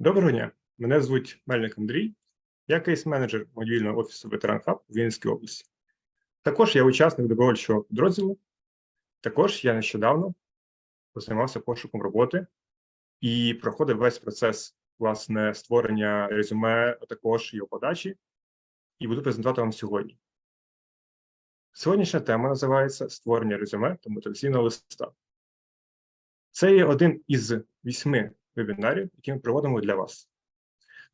Доброго дня, мене звуть Мельник Андрій, я кейс-менеджер мобільного офісу Ветеран Хаб у Вінницькій області. Також я учасник добровольчого підрозділу. Також я нещодавно займався пошуком роботи і проходив весь процес власне створення резюме, а також його подачі, і буду презентувати вам сьогодні. Сьогоднішня тема називається Створення резюме та мотиваційного листа. Це є один із вісьми вебінарів, які ми проводимо для вас.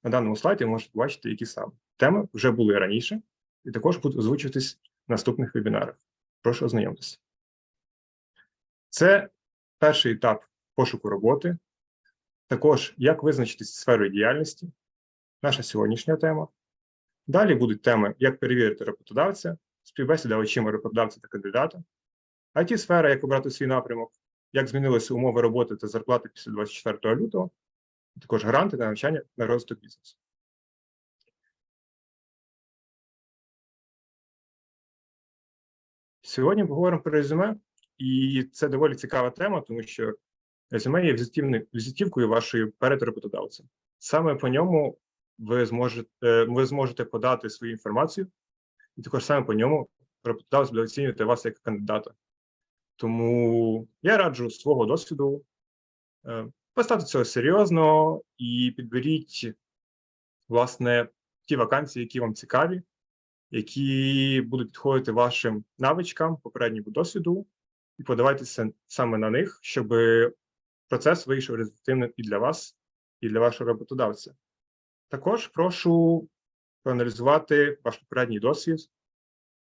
На даному слайді ви можете бачити, які саме теми вже були раніше, і також будуть озвучуватись в наступних вебінарах. Прошу ознайомитися. Це перший етап пошуку роботи, також як визначитись сферою діяльності, наша сьогоднішня тема. Далі будуть теми, як перевірити роботодавця, співбесіда очима роботодавця та кандидата, it сфера як обрати свій напрямок, як змінилися умови роботи та зарплати після 24 лютого, також гранти на навчання на розвиток бізнесу. Сьогодні поговоримо про резюме, і це доволі цікава тема, тому що резюме є візитівкою вашої перед роботодавцем. Саме по ньому ви зможете, ви зможете подати свою інформацію, і також саме по ньому роботодавець буде оцінювати вас як кандидата. Тому я раджу свого досвіду е, поставити цього серйозно і підберіть, власне, ті вакансії, які вам цікаві, які будуть підходити вашим навичкам, попередньому досвіду, і подавайтеся саме на них, щоб процес вийшов результативним і для вас, і для вашого роботодавця. Також прошу проаналізувати ваш попередній досвід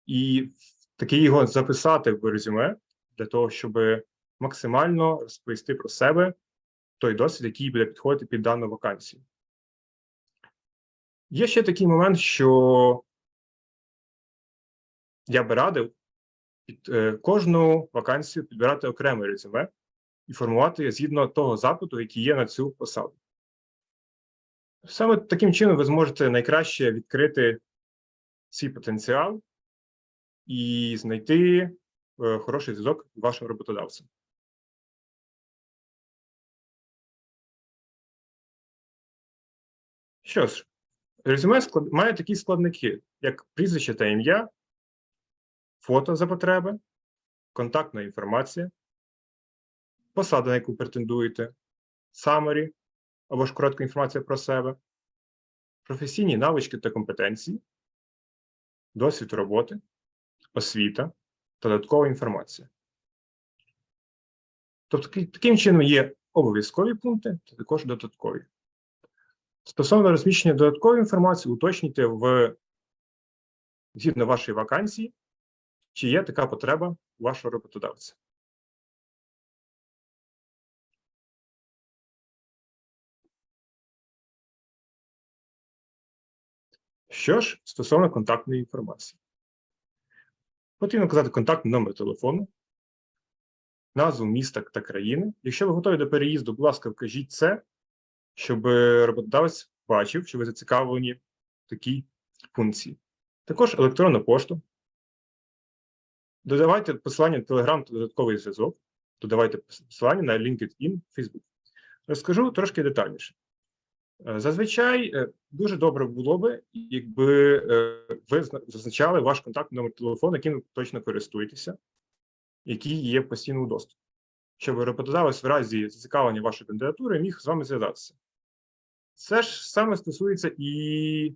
і таки його записати в резюме для того, щоб максимально розповісти про себе той досвід, який буде підходити під дану вакансію. Є ще такий момент, що я би радив під е, кожну вакансію підбирати окреме резюме і формувати згідно того запиту, який є на цю посаду. Саме таким чином ви зможете найкраще відкрити свій потенціал і знайти хороший зв'язок вашим роботодавцем. Що ж, резюме склад... має такі складники, як прізвище та ім'я, фото за потреби, контактна інформація, посада, на яку претендуєте, summary або ж коротка інформація про себе, професійні навички та компетенції, досвід роботи, освіта та додаткова інформація. Тобто, таким чином є обов'язкові пункти та також додаткові. Стосовно розміщення додаткової інформації, уточнюйте в згідно вашої вакансії, чи є така потреба у вашого роботодавця. Що ж, стосовно контактної інформації. Потрібно казати контактний номер телефону, назву міста та країни. Якщо ви готові до переїзду, будь ласка, вкажіть це, щоб роботодавець бачив, що ви зацікавлені в такій функції. Також електронну пошту. Додавайте посилання на Telegram та додатковий зв'язок. Додавайте посилання на LinkedIn, Facebook. Розкажу трошки детальніше. Е, Зазвичай е, дуже добре було би, якби е, ви зазначали ваш контактний номер телефону, яким ви точно користуєтеся, який є в постійному доступі, щоб роботодавець в разі зацікавлення вашої кандидатури міг з вами зв'язатися. Це ж саме стосується і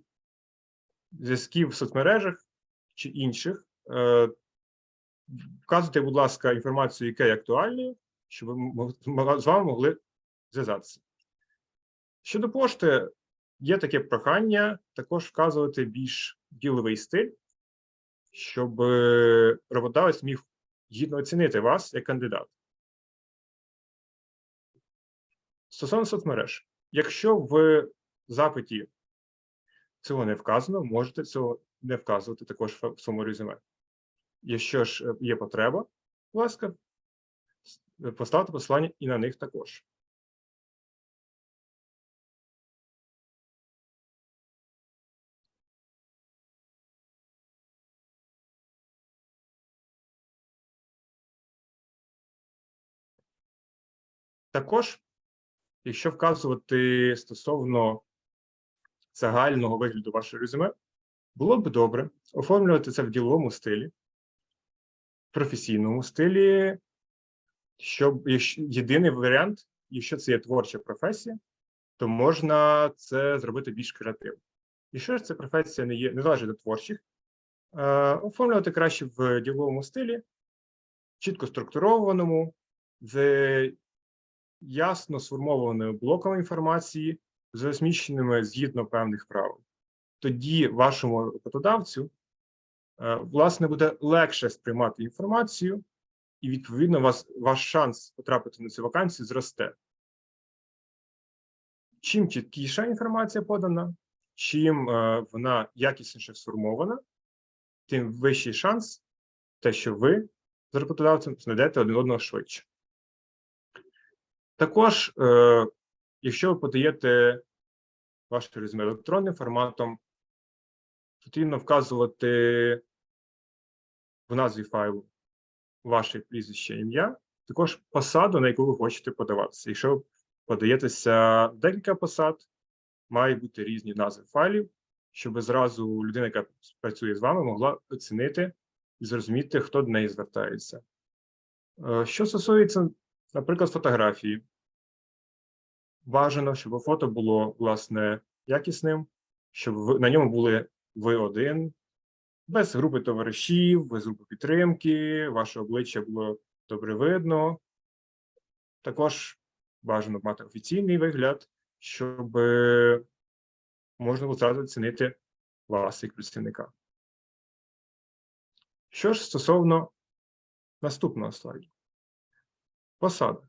зв'язків в соцмережах чи інших. Вказуйте, будь ласка, інформацію, яка є актуальною, щоб ви з вами могли зв'язатися. Щодо пошти, є таке прохання також вказувати більш діловий стиль, щоб е, роботодавець міг гідно оцінити вас як кандидат. Стосовно соцмереж, якщо в запиті цього не вказано, можете цього не вказувати також в своєму резюме. Якщо ж е, є потреба, будь ласка, поставте посилання і на них також. Також Якщо вказувати стосовно загального вигляду вашого резюме, було б добре оформлювати це в діловому стилі, професійному стилі, щоб єдиний варіант, якщо це є творча професія, то можна це зробити більш креативно. Якщо ж ця професія не є не залежить від творчих, е, оформлювати краще в діловому стилі, чітко структурованому, з ясно сформованими блоками інформації, з розміщеними згідно певних правил. Тоді вашому роботодавцю, е, власне, буде легше сприймати інформацію, і, відповідно, вас, ваш шанс потрапити на цю вакансію зросте. Чим чіткіша інформація подана, чим е, вона якісніше сформована, тим вищий шанс, те, що ви з роботодавцем знайдете один одного швидше. Також, е, якщо ви подаєте ваше резюме електронним форматом, потрібно вказувати в назві файлу ваше прізвище ім'я, також посаду, на яку ви хочете подаватися. Якщо подаєтеся декілька посад, мають бути різні назви файлів, щоб зразу людина, яка працює з вами, могла оцінити і зрозуміти, хто до неї звертається. Е, Що стосується, наприклад, фотографії, бажано, щоб фото було власне якісним, щоб на ньому були ви один, без групи товаришів, без групи підтримки, ваше обличчя було добре видно. Також бажано мати офіційний вигляд, щоб е, можна було зразу оцінити вас як представника. Що ж стосовно наступного слайду. Посада.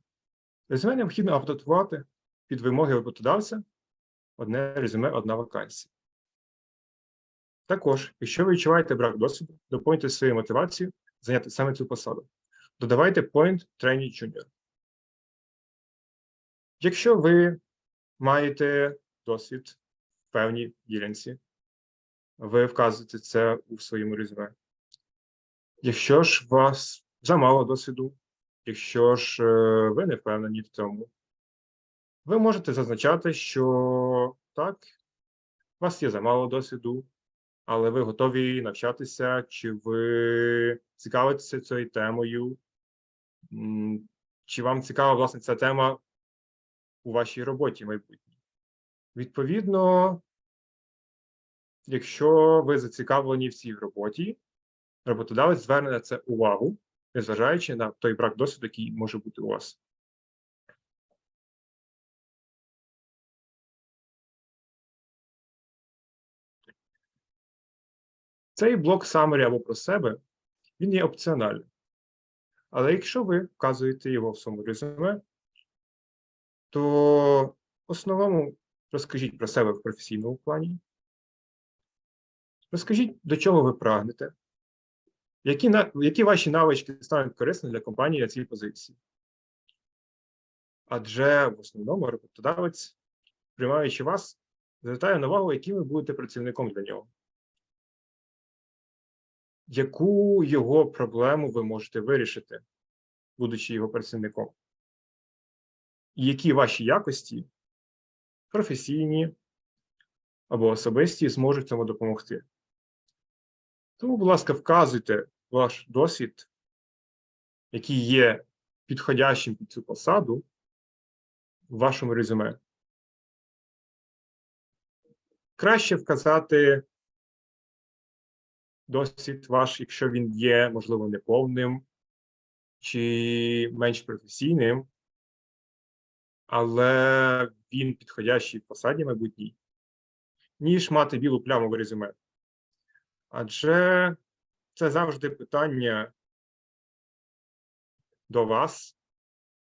Резюме необхідно адаптувати під вимоги роботодавця одне резюме, одна вакансія. Також, якщо ви відчуваєте брак досвіду, доповнюйте свою мотивацію зайняти саме цю посаду. Додавайте Point Trainee Junior. Якщо ви маєте досвід в певній ділянці, ви вказуєте це у своєму резюме. Якщо ж у вас замало досвіду, якщо ж е, ви не впевнені в цьому, ви можете зазначати, що так, у вас є замало досвіду, але ви готові навчатися, чи ви цікавитеся цією темою, чи вам цікава власне ця тема у вашій роботі майбутній. Відповідно, якщо ви зацікавлені в цій роботі, роботодавець зверне на це увагу, незважаючи на той брак досвіду, який може бути у вас. Цей блок summary або про себе, він є опціональним. Але якщо ви вказуєте його в своєму резюме, то в основному розкажіть про себе в професійному плані. Розкажіть, до чого ви прагнете, які, які ваші навички стануть корисними для компанії на цій позиції. Адже в основному роботодавець, приймаючи вас, звертає на увагу, яким ви будете працівником для нього. Яку його проблему ви можете вирішити, будучи його працівником? Які ваші якості, професійні або особисті, зможуть цьому допомогти? Тому, будь ласка, вказуйте ваш досвід, який є підходящим під цю посаду в вашому резюме. Краще вказати досвід ваш, якщо він є, можливо, неповним чи менш професійним, але він підходящий посаді майбутній, ніж мати білу пляму в резюме. Адже це завжди питання до вас,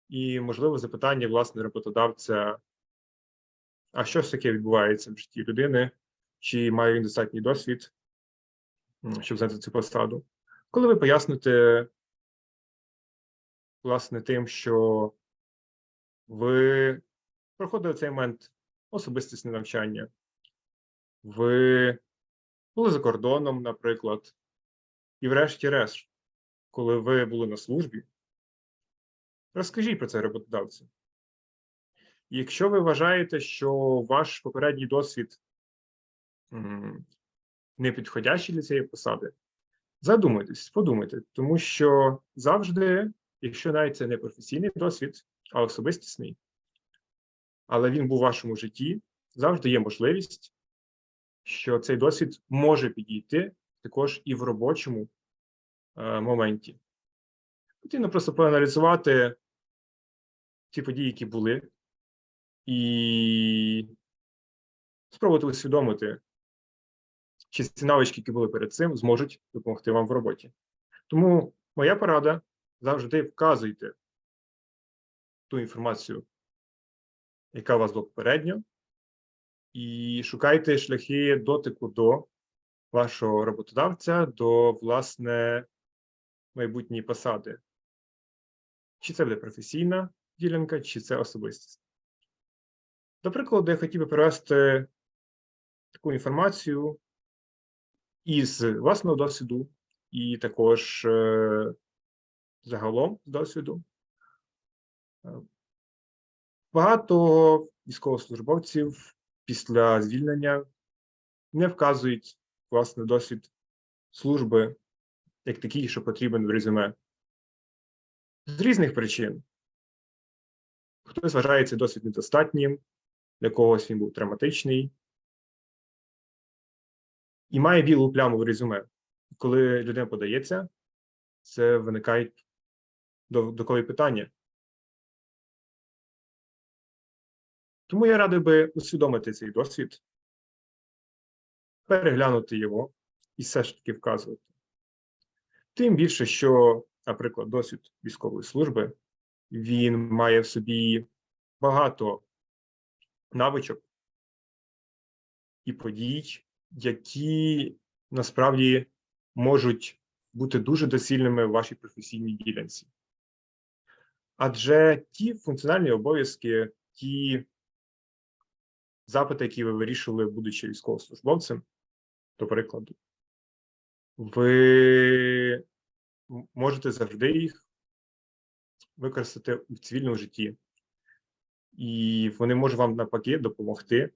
і, можливо, запитання власне роботодавця, а що ж таке відбувається в житті людини, чи має він достатній досвід, щоб взяти цю посаду. Коли ви поясните, власне, тим, що ви проходили цей момент особистісне навчання, ви були за кордоном, наприклад, і врешті-решт, коли ви були на службі, розкажіть про це роботодавцю. Якщо ви вважаєте, що ваш попередній досвід не підходящий для цієї посади, задумайтесь, подумайте, тому що завжди, якщо навіть це не професійний досвід, а особистісний, але він був у вашому житті, завжди є можливість, що цей досвід може підійти також і в робочому е, моменті. Потрібно просто проаналізувати ті події, які були, і спробувати усвідомити, чи ці навички, які були перед цим, зможуть допомогти вам в роботі. Тому моя порада завжди вказуйте ту інформацію, яка у вас була попередньо, і шукайте шляхи дотику до вашого роботодавця, до власне майбутньої посади. Чи це буде професійна ділянка, чи це особистість. До прикладу, я хотів би привести таку інформацію із власного досвіду, і також е, загалом досвіду. Е, Багато військовослужбовців після звільнення не вказують власне досвід служби як такий, що потрібен в резюме. З різних причин. Хтось вважає цей досвід недостатнім, для когось він був травматичний. І має білу пляму в резюме. Коли людина подається, це виникають доводкові питання. Тому я радий би усвідомити цей досвід, переглянути його і все ж таки вказувати. Тим більше, що, наприклад, досвід військової служби, він має в собі багато навичок і подій, які насправді можуть бути дуже доцільними в вашій професійній ділянці. Адже ті функціональні обов'язки, ті запити, які ви вирішували, будучи військовослужбовцем, до прикладу, ви можете завжди їх використати у цивільному житті, і вони можуть вам навпаки допомогти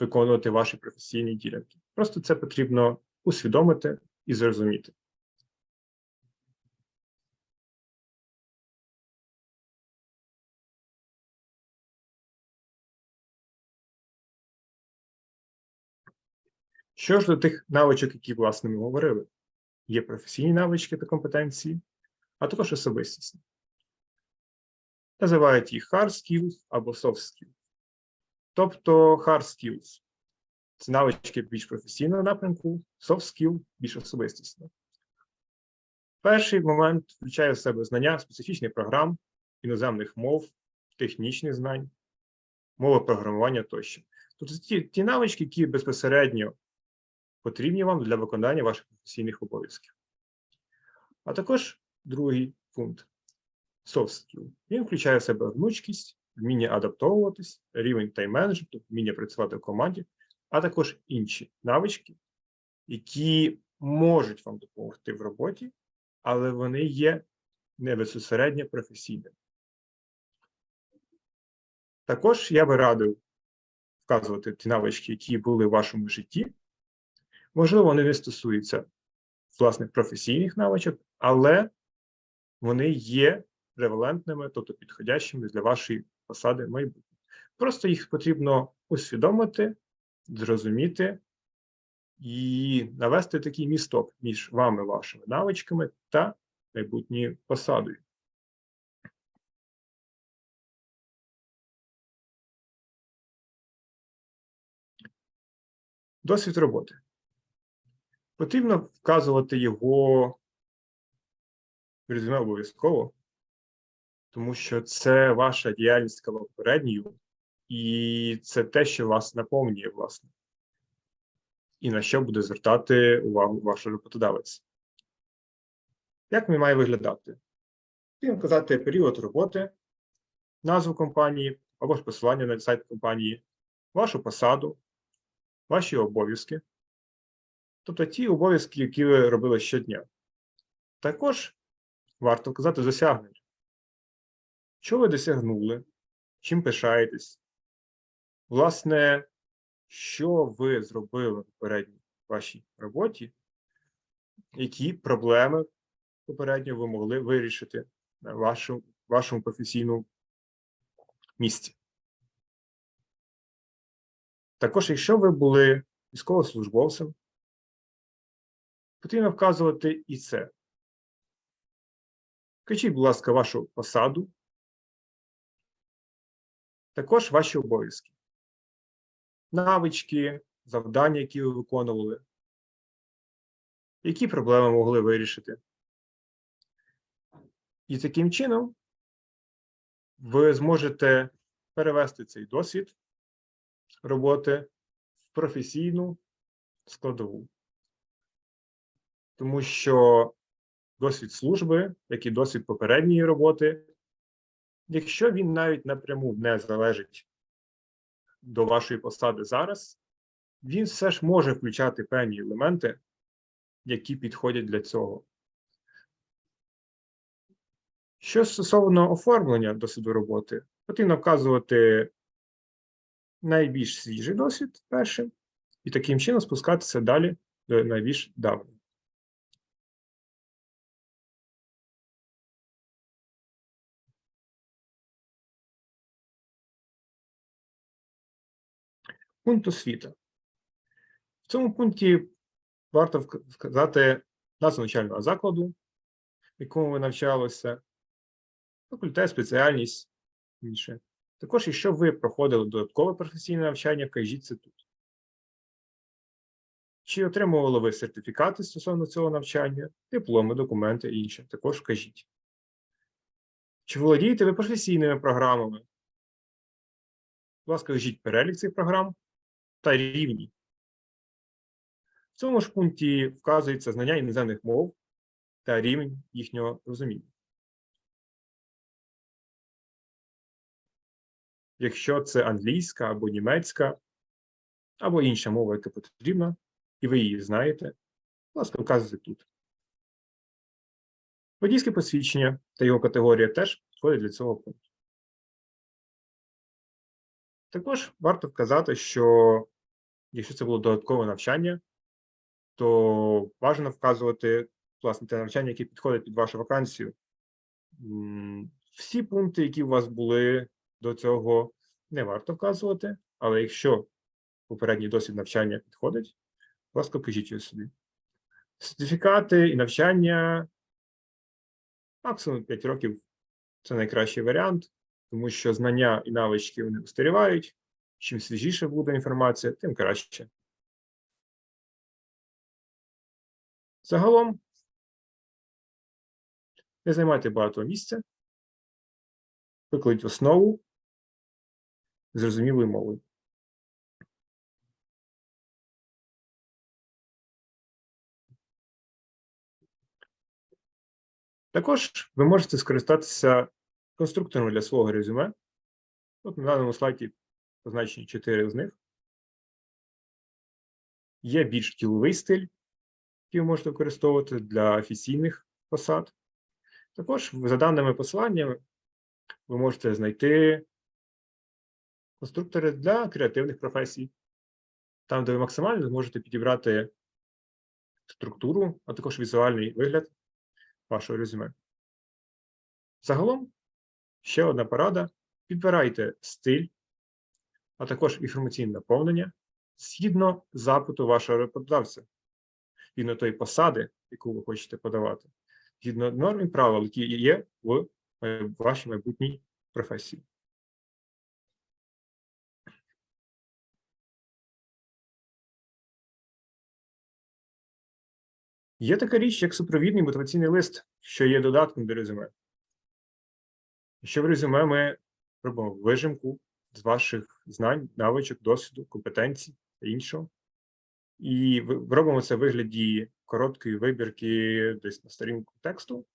виконувати ваші професійні ділянки. Просто це потрібно усвідомити і зрозуміти. Що ж до тих навичок, які власне ми говорили? Є професійні навички та компетенції, а також особистісні. Називають їх hard skills або soft skills. Тобто hard skills – це навички більш професійного напрямку, soft skill – більш особистісно. Перший момент включає в себе знання специфічних програм, іноземних мов, технічних знань, мови програмування тощо. Тобто ті, ті навички, які безпосередньо потрібні вам для виконання ваших професійних обов'язків. А також другий пункт soft skill. Він включає в себе гнучкість, вміння адаптовуватись, рівень тайм-менеджменту, вміння працювати в команді, а також інші навички, які можуть вам допомогти в роботі, але вони є не безпосередньо професійними. Також я би радив вказувати ті навички, які були в вашому житті. Можливо, вони не стосуються власних професійних навичок, але вони є релевантними, тобто підходящими для вашої посади майбутнього. Просто їх потрібно усвідомити, зрозуміти і навести такий місток між вами, вашими навичками та майбутньою посадою. Досвід роботи. Потрібно вказувати його резюме обов'язково, тому що це ваша діяльність попередньою, і це те, що вас наповнює, власне, і на що буде звертати увагу ваш роботодавець. Як він має виглядати? Потрібно вказати період роботи, назву компанії або ж посилання на сайт компанії, вашу посаду, ваші обов'язки. Тобто ті обов'язки, які ви робили щодня. Також варто вказати досягнення. Що ви досягнули чим пишаєтесь, власне, що ви зробили в попередній вашій роботі, які проблеми попередньо ви могли вирішити на вашому, вашому професійному місці. Також, якщо ви були військовослужбовцем, потрібно вказувати і це. Скажіть, будь ласка, вашу посаду, також ваші обов'язки, навички, завдання, які ви виконували, які проблеми могли вирішити. І таким чином ви зможете перевести цей досвід роботи в професійну складову. Тому що досвід служби, як і досвід попередньої роботи, якщо він навіть напряму не залежить до вашої посади зараз, він все ж може включати певні елементи, які підходять для цього. Що стосовно оформлення досвіду роботи, потрібно вказувати найбільш свіжий досвід першим, і таким чином спускатися далі до найбільш давнього. Пункт освіта. В цьому пункті варто вказати назву навчального закладу, в якому ви навчалися, факультет, спеціальність, інше. Також, якщо ви проходили додаткове професійне навчання, вкажіть це тут. Чи отримували ви сертифікати стосовно цього навчання, дипломи, документи і інше, також вкажіть. Чи володієте ви професійними програмами? Будь ласка, вкажіть перелік цих програм та рівні. В цьому ж пункті вказується знання іноземних мов та рівень їхнього розуміння. Якщо це англійська або німецька, або інша мова, яка потрібна, і ви її знаєте, ласка, вказуйте тут. Водійське посвідчення та його категорія теж входять для цього пункту. Також варто вказати, що якщо це було додаткове навчання, то бажано вказувати власне те навчання, яке підходить під вашу вакансію. Всі пункти, які у вас були до цього, не варто вказувати, але якщо попередній досвід навчання підходить, будь ласка, вкажіть його сюди. Сертифікати і навчання максимум 5 років це найкращий варіант, тому що знання і навички вони устарівають. Чим свіжіше буде інформація, тим краще. Загалом не займайте багато місця, викладіть основу зрозумілою мовою. Також ви можете скористатися конструктором для свого резюме. От на даному слайді позначені чотири з них. Є більш діловий стиль, який ви можете використовувати для офіційних посад. Також за даними посиланнями ви можете знайти конструктори для креативних професій, там, де ви максимально зможете підібрати структуру, а також візуальний вигляд вашого резюме. Загалом, ще одна порада: підбирайте стиль, а також інформаційне наповнення згідно запиту вашого роботодавця, згідно тої посади, яку ви хочете подавати, згідно норм і правил, які є в вашій майбутній професії. Є така річ, як супровідний мотиваційний лист, що є додатком до резюме. Що в резюме ми робимо? Вижимку з ваших знань, навичок, досвіду, компетенцій та іншого. І робимо це в вигляді короткої вибірки десь на сторінку тексту,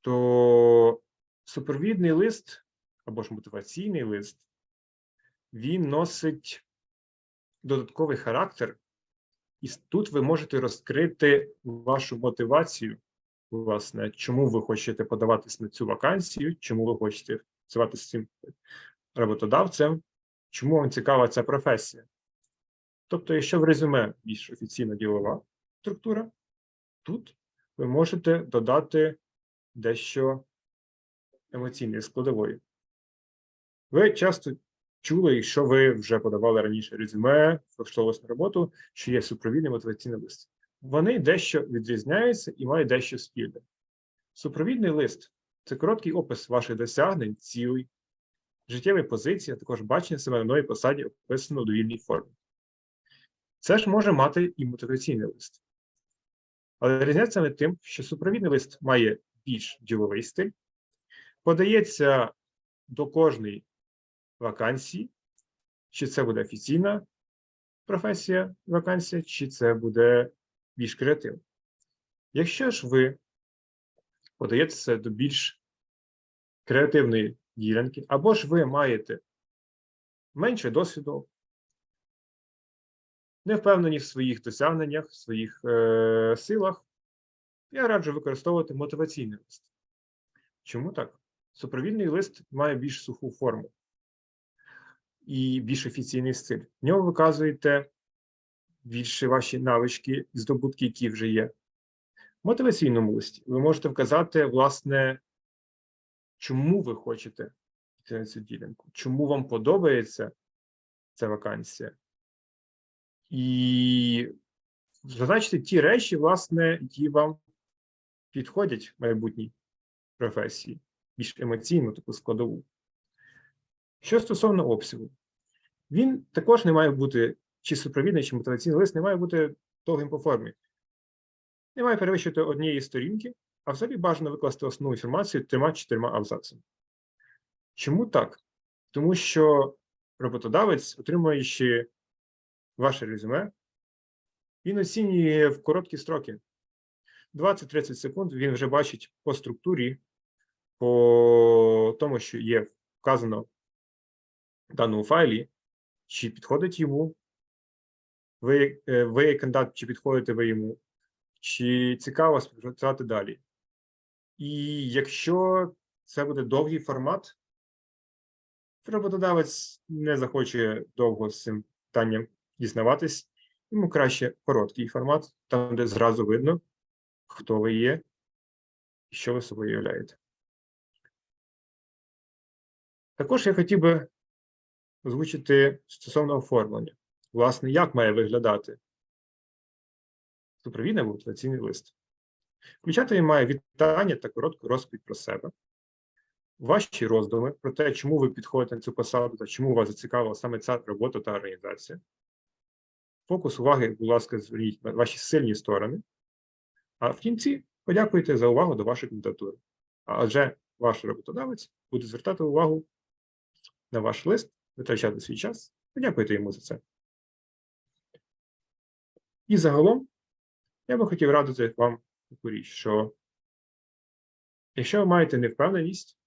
то супровідний лист або ж мотиваційний лист, він носить додатковий характер, і тут ви можете розкрити вашу мотивацію, власне, чому ви хочете подаватись на цю вакансію, чому ви хочете працювати з цим роботодавцем, чому вам цікава ця професія. Тобто, якщо в резюме більш офіційна ділова структура, тут ви можете додати дещо емоційної складової. Ви часто чули, якщо ви вже подавали раніше резюме, влаштовувалися на роботу, що є супровідний мотиваційний лист. Вони дещо відрізняються і мають дещо спільне. Супровідний лист це короткий опис ваших досягнень, цілей, життєвої позиції, а також бачення себе на новій посаді, описано у довільній формі. Це ж може мати і мотиваційний лист. Але різниця не тим, що супровідний лист має більш діловий стиль, подається до кожної вакансії, чи це буде офіційна професія вакансія, чи це буде більш креативна. Якщо ж ви подаєтеся до більш креативної ділянки, або ж ви маєте менше досвіду, не впевнені в своїх досягненнях, в своїх е, силах, я раджу використовувати мотиваційний лист. Чому так? Супровідний лист має більш суху форму і більш офіційний стиль. В ньому виказуєте більше ваші навички здобутки, які вже є. В мотиваційному листі ви можете вказати, власне, чому ви хочете йти на цю ділянку, чому вам подобається ця вакансія. І зазначити ті речі, власне, які вам підходять в майбутній професії, більш емоційну таку складову. Що стосовно обсягу, він також не має бути чи супровідний, чи мотиваційний лист, не має бути довгим по формі. Не має перевищити однієї сторінки, а взагалі бажано викласти основну інформацію трьома-чотирма абзацами. Чому так? Тому що роботодавець, отримуючи ваше резюме, він оцінює в короткі строки. 20-30 секунд він вже бачить по структурі, по тому, що є вказано в даному файлі, чи підходить йому, ви, е, ви кандидат, чи підходите ви йому, чи цікаво співпрацювати далі. І якщо це буде довгий формат, роботодавець не захоче довго з цим питанням дізнаватись, йому краще короткий формат, там, де зразу видно, хто ви є і що ви собою являєте. Також я хотів би озвучити стосовно оформлення. Власне, як має виглядати супровідний мотиваційний лист. Включати він має вітання та коротку розповідь про себе, ваші роздуми про те, чому ви підходите на цю посаду та чому вас зацікавила саме ця робота та організація. Фокус уваги, будь ласка, зверніть на ваші сильні сторони. А в кінці подякуйте за увагу до вашої кандидатури. Адже ваш роботодавець буде звертати увагу на ваш лист, витрачати свій час. Подякуйте йому за це. І загалом я би хотів радити вам таку річ, що якщо ви маєте невпевненість,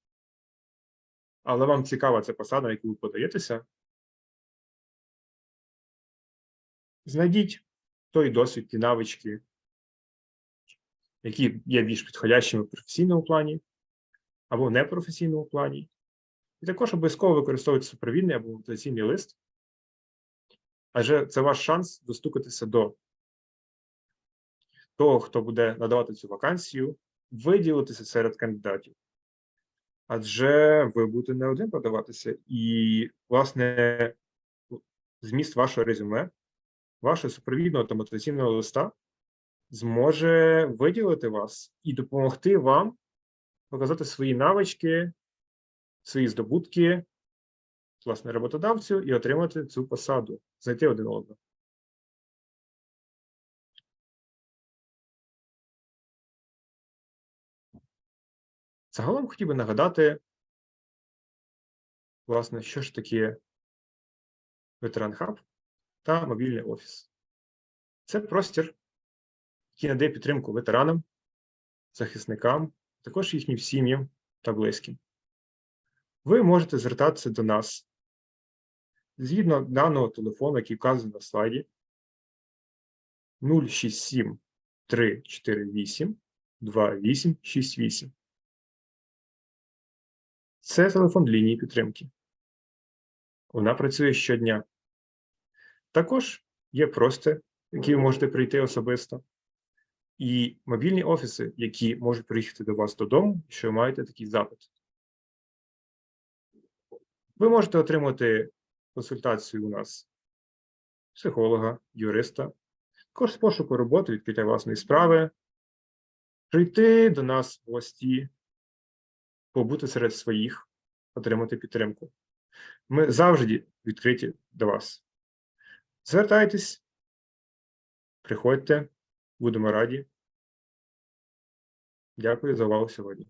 але вам цікава ця посада, яку ви подаєтеся, знайдіть той досвід, ті навички, які є більш підходящими в професійному плані або в непрофесійному плані. І також обов'язково використовуйте супровідний або мотиваційний лист, адже це ваш шанс достукатися до того, хто буде надавати цю вакансію, виділитися серед кандидатів. Адже ви будете не один подаватися, і, власне, зміст вашого резюме, вашого супровідного та мотиваційного листа зможе виділити вас і допомогти вам показати свої навички, свої здобутки, власне, роботодавцю і отримати цю посаду, знайти один одного. Загалом хотів би нагадати, власне, що ж таке ветеран хаб та мобільний офіс. Це простір, який надає підтримку ветеранам, захисникам, також їхнім сім'ям та близьким. Ви можете звертатися до нас згідно даного телефону, який вказаний на слайді 067 348 2868. Це телефон лінії підтримки. Вона працює щодня. Також є прости, які ви можете прийти особисто, і мобільні офіси, які можуть приїхати до вас додому, якщо ви маєте такий запит. Ви можете отримати консультацію у нас психолога, юриста, також пошуку роботи, відкриття власної справи, прийти до нас в гості, побути серед своїх, отримати підтримку. Ми завжди відкриті до вас. Звертайтесь, приходьте, будемо раді. Дякую за увагу сьогодні.